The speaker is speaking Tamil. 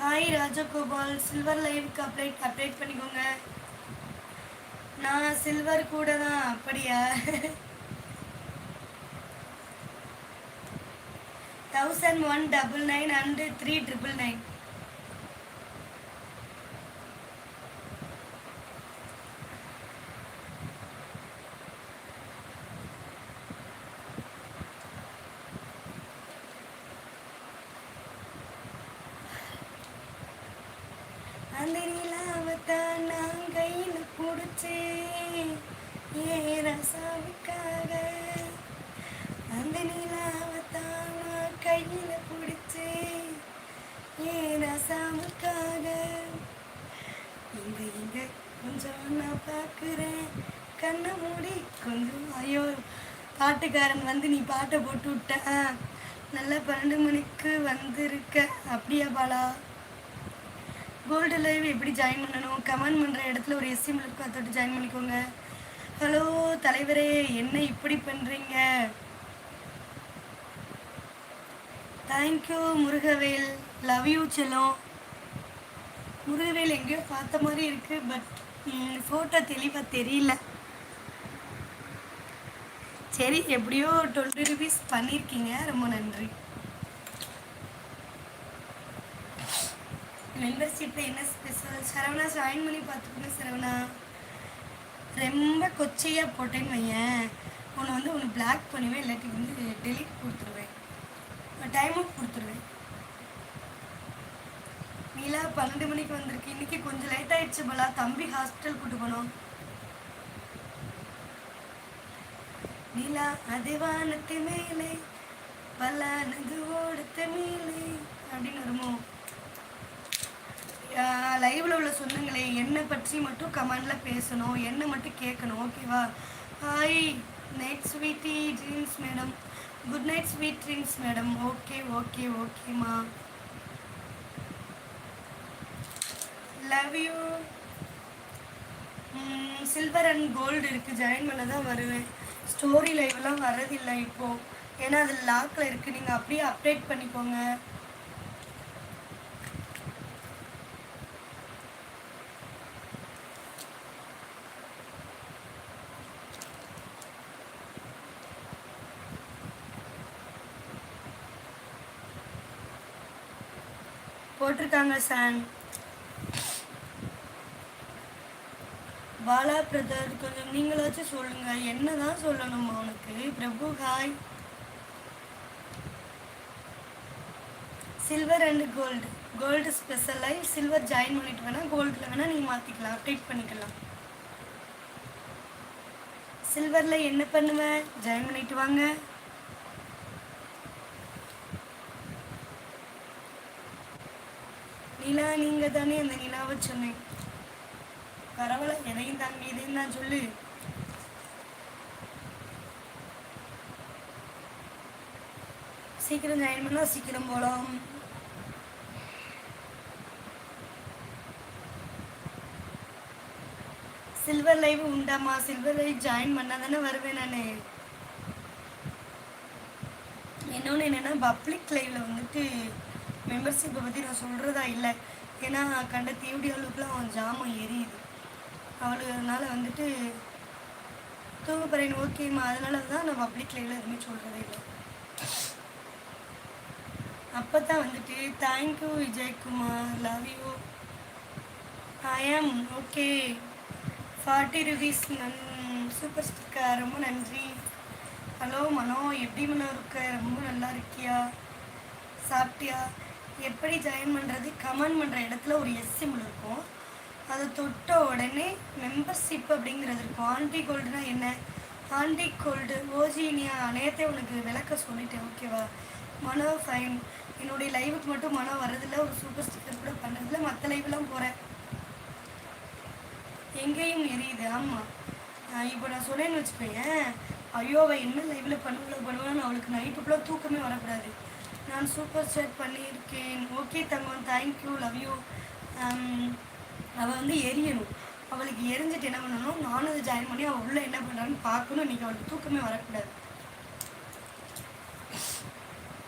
ஹாய் ராஜகோபால் சில்வர் லைவுக்கு அப்டேட் அப்டேட் பண்ணிக்கோங்க. நான் சில்வர் கூட தான் அப்படியா? Thousand one double nine and three triple nine கொஞ்சம் நான் பார்க்குறேன். கண்ணை மூடி கொஞ்சம் ஐயோ பாட்டுக்காரன் வந்து நீ பாட்டை போட்டு விட்ட. நல்லா பன்னெண்டு மணிக்கு வந்திருக்க. அப்படியா பாலா? கோல்டு லைவ் எப்படி ஜாயின் பண்ணணும்? கமெண்ட் பண்ணுற இடத்துல ஒரு எஸ்எம் இருக்கும் அதை தொட்டு ஜாயின் பண்ணிக்கோங்க. ஹலோ தலைவரே என்ன இப்படி பண்ணுறீங்க தேங்க்யூ முருகவேல். லவ் யூ செல்லம். முருகவேல் எங்கேயோ பார்த்த மாதிரி இருக்கு பட் ஃபோட்டோ தெளிவாக தெரியல. சரி எப்படியோ டுவெண்ட்டி ருபீஸ் பண்ணியிருக்கீங்க ரொம்ப நன்றி. மெம்பர்ஷிப்பில் என்ன ஸ்பெஷல் சரவணா ஜாயின் பண்ணி பார்த்துக்கோங்க சரவணா. ரொம்ப கொச்சையாக போட்டேன்னு வையேன். உன்னை வந்து உன்னை பிளாக் பண்ணுவேன் இல்லாட்டி வந்து டெலிட் கொடுத்துருவேன். டைம் அவுட் கொடுத்துருவேன். நீலா பன்னெண்டு மணிக்கு வந்திருக்கு. இன்னைக்கு கொஞ்சம் லேட் ஆயிடுச்சு போலா. தம்பி ஹாஸ்பிட்டல் கூட்டு போனோம். நீலா அதிவானத்து மேலே பல்லானது ஓடத்து மேலே அப்படின்னு வருமோ? லைவ்ல உள்ள சொந்தங்களே என்னை பற்றி மட்டும் கமெண்ட்ல பேசணும். என்ன மட்டும் கேட்கணும். ஓகேவா hi night sweetie dreams madam good night sweet dreams madam okay okay ஓகேம்மா love you silver and gold இருக்குது ஜாயின் பண்ண தான் வருவேன். ஸ்டோரி லைவ்லாம் வரதில்லை இப்போது ஏன்னா அது லாக்கில் இருக்குது நீங்கள் அப்படியே அப்டேட் பண்ணிக்கோங்க. போட்டிருக்காங்க சான் பாலா பிரதர் கொஞ்சம் நீங்களாச்சும் சொல்லுங்க. என்னதான் சொல்லணும் உனக்கு? Prabhu hi silver and gold gold ஸ்பெஷலாக சில்வர் ஜாயின் பண்ணிட்டு வேணா கோல்டில் வேணா நீங்கள் மாற்றிக்கலாம் அப்டேட் பண்ணிக்கலாம். சில்வரில் என்ன பண்ணுவேன் ஜாயின் பண்ணிட்டு வாங்க. நிலா நீங்கள் தானே அந்த நிலாவை சொன்னேன். பரவாயில்ல எதையும் தாங்க இதையும் தான் சொல்லு. சீக்கிரம் ஜாயின் பண்ணால் சீக்கிரம் போகலாம் சில்வர் லைவ் உண்டாமா சில்வர் லைவ் ஜாயின் பண்ணால் தானே வருவேன் நான். இன்னொன்று என்னென்னா பப்ளிக் லைவில் வந்துட்டு மெம்பர்ஷிப்பை பற்றி நான் சொல்கிறதா இல்லை. ஏன்னா கண்ட தேவடி அளவுக்குலாம் அவன் ஜாமம் எரியுது. அவளுக்கு அதனால் வந்துட்டு தூங்க போகிறேன் ஓகேம்மா அதனால தான் நான் பப்ளிக் லைவில் எதுவுமே சொல்கிறதே இல்லை. அப்போ தான் வந்துட்டு thank you Vijaykumar love you I am okay forty rupees none super sticker ரொம்ப நன்றி. ஹலோ மனோ எப்படி மனோ இருக்க? ரொம்ப நல்லா இருக்கியா? சாப்பிட்டியா? எப்படி ஜாயின் பண்ணுறது கமெண்ட் பண்ணுற இடத்துல ஒரு எஸ் சிம்பிள் இருக்கும். அதை தொட்ட உடனே மெம்பர்ஷிப் அப்படிங்கிறது இருக்கும் ஆண்டி கோல்டுனா என்ன? ஆண்டி கோல்டு ஓஜினியா நேற்றே உனக்கு விளக்க சொல்லிட்டேன் ஓகேவா மனோ ஃபைன் என்னுடைய லைவுக்கு மட்டும் மனோ வர்றதில்ல ஒரு சூப்பர் ஸ்டிக்கர் கூட பண்ணுறதில்ல மற்ற லைவ்லாம் போகிறேன் எங்கேயும் எரியுது ஆமாம் இப்போ நான் சொன்னேன்னு வச்சுக்கோயேன் ஐயோ அவள் என்ன லைவில் பண்ணுவோம் பண்ணுவான்னு அவளுக்கு நைட்டு ஃபுல்லாக தூக்கமே வரக்கூடாது. நான் சூப்பர் சேட் பண்ணியிருக்கேன். ஓகே தங்கம் தேங்க்யூ லவ் யூ அவள் வந்து எரியணும். அவளுக்கு எரிஞ்சிட்டு என்ன பண்ணணும்? நானும் அதை ஜாயின் பண்ணி அவள் உள்ளே என்ன பண்ணுறான்னு பார்க்கணும். இன்றைக்கி அவளுக்கு தூக்கமே வரக்கூடாது.